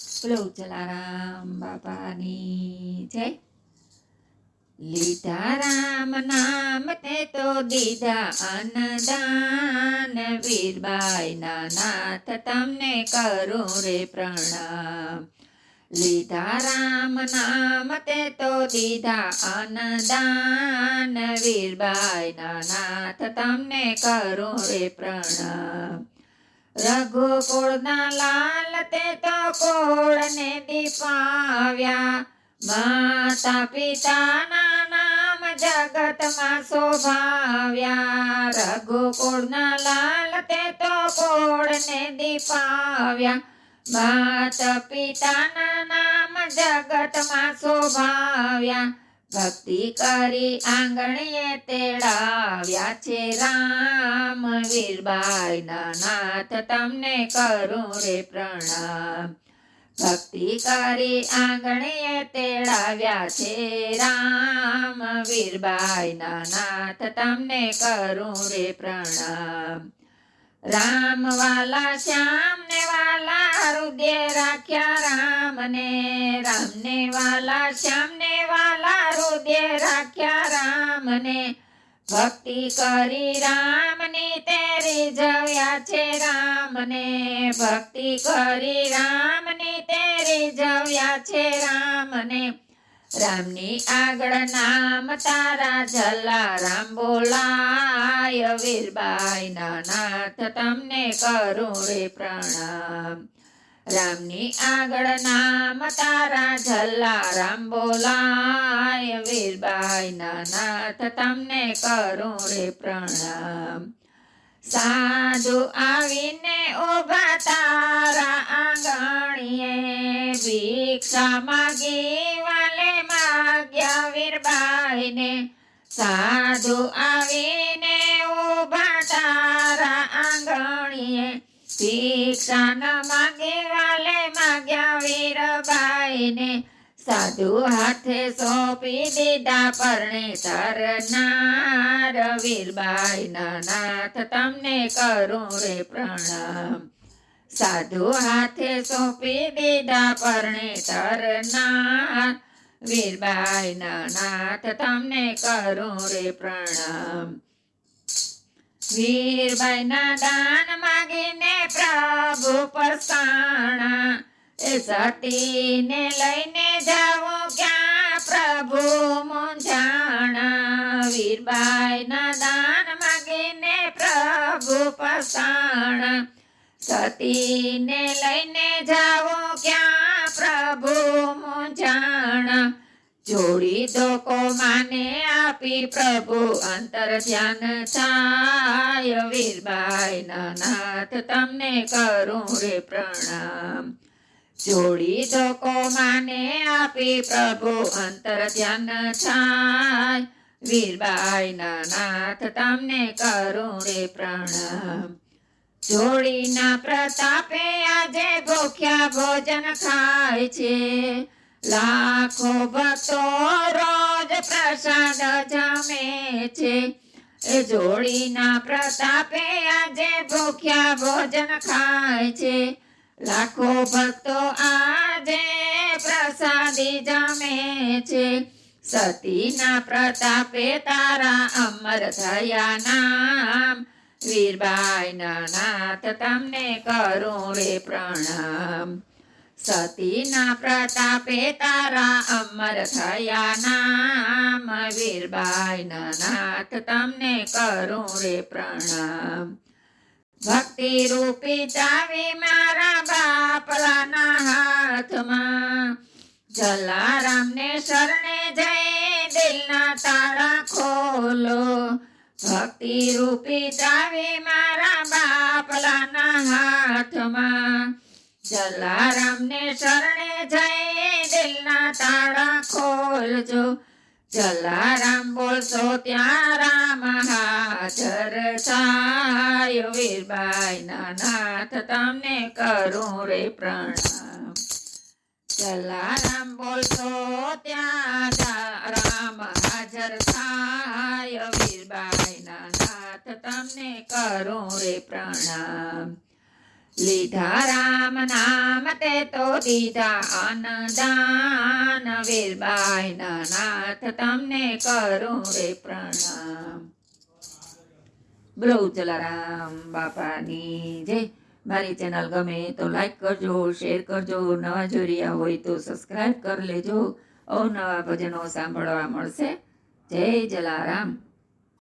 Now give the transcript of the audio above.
બોલો જલારામ બાપાની જય લીધા રામ નામ તે તો દીધા અન્નદાન વીરબાઈ ના નાથ તમને કરું રે પ્રણામ લીધા રામ નામ તે તો દીધા અન્નદાન વીરબાઈ ના નાથ તમને કરું રે પ્રણામ રઘુકુળના લાલ તે તો કોળને દીપાવ્યા. માતા પિતાના નામ જગતમાં શોભાવ્યા. રઘુકુળના લાલ તે તો કોળને દીપાવ્યા. માતા પિતાના નામ જગતમાં શોભાવ્યા. ભક્તિ કરી આંગણીએ તેડાવ્યા છે રામ. વીરબાઈ નાથ તમને કરું રે પ્રણામ. ભક્તિ કરી આંગણીએ તેડાવ્યા છે રામ. વીરબાઈ નાથ તમને કરું રે પ્રણામ. રામ વાલા શ્યામ ને વાલા, હૃદય રાખ્યા રામને. રામને વાલા શ્યામ ને વાલા, હૃદય રાખ્યા રામને. ભક્તિ કરી રામની, તેરી જવ્યા છે રામને. ભક્તિ કરી રામની, તેરી જવ્યા છે રામને. રામની આગળ નામ તારા જલા રામ બોલાય, વીરબાઈ નાથ તમને કરું રે પ્રણામ. રામની આગળ નામ તારા જલા રામ બોલાય, વીરબાઈ નાથ તમને કરું રે પ્રણામ. સાધુ આવીને ઊભા તારા આંગણીએ, ભિક્ષા માગી માગ્યા સાધુ આવીને ઊભા તારા આંગણીએ ભિક્ષા ન વાલે માગ્યા વીરબાઈને. સાધુ હાથે સોંપી દીધા પરણે તરનાર વીરબાઈ નાથ, તમને કરું રે પ્રણામ. સાધુ હાથે સોંપી દીધા પરણે તરનાર વીરબાઈ ના નાથ તમને કરું રે પ્રણામ. વીરબાઈ ના દાન માગીને પ્રભુ પસાણા એ સતીને લઈને જાવો ક્યાં પ્રભુ મૂંઝાણા. વીરબાઈ ના દાન માગીને પ્રભુ પસાણા સતીને લઈને જાવો ક્યાં પ્રભુ મૂંઝાણા જોડી દોકો માને આપી પ્રભુ અંતર ધ્યાન થાય. વીરબાઈ નાથ તમને કરું રે પ્રણામ. જોડી દોકો માને આપી પ્રભુ અંતર ધ્યાન થાય. વીરબાઈ નાથ તમને કરું રે પ્રણામ. જોડીના પ્રતાપે આજે ભૂખ્યા ભોજન ખાય છે. લાખો ભક્તો રોજ પ્રસાદ જમે છે. એ જોડીના પ્રતાપે આજે ભૂખ્યા ભોજન ખાય છે. લાખો ભક્તો આજે પ્રસાદી જમે છે. સતીના પ્રતાપે તારા અમર થયા નામ. વીરબાઈ નાથ તમને કરું રે પ્રણામ. સતીના પ્રતાપે તારા અમર થયા નામ વીરબાઈ નાથ તમને કરું રે પ્રણામ ભક્તિ રૂપી ચાવી મારા બાપલાના હાથમાં જલારામને શરણે જઈ દિલના તાળા ખોલો ભક્તિ રૂપી ચાવી મારા બાપલાના હાથમાં જલારામને શરણે જઈ દિલના તાળા ખોલજો. જલારામ બોલશો, ત્યાં રામ હાજર થાય વીરબાઈ નાથ તમને કરું રે પ્રણામ. જલારામ બોલશો, ત્યાં રામ હાજર થાય વીરબાઈ નાથ તમને કરું રે પ્રણામ. લીધા રામ નામ તે તો દીધા અનદાન વીરબાઈ નાથ તમને કરું રે પ્રણામ બોલો જલારામ બાપાની જય મારી ચેનલ ગમે તો લાઈક કરજો શેર કરજો નવા જોરિયા હોય તો સબસ્ક્રાઈબ કરી લેજો અવનવા ભજનો સાંભળવા મળશે જય જલારામ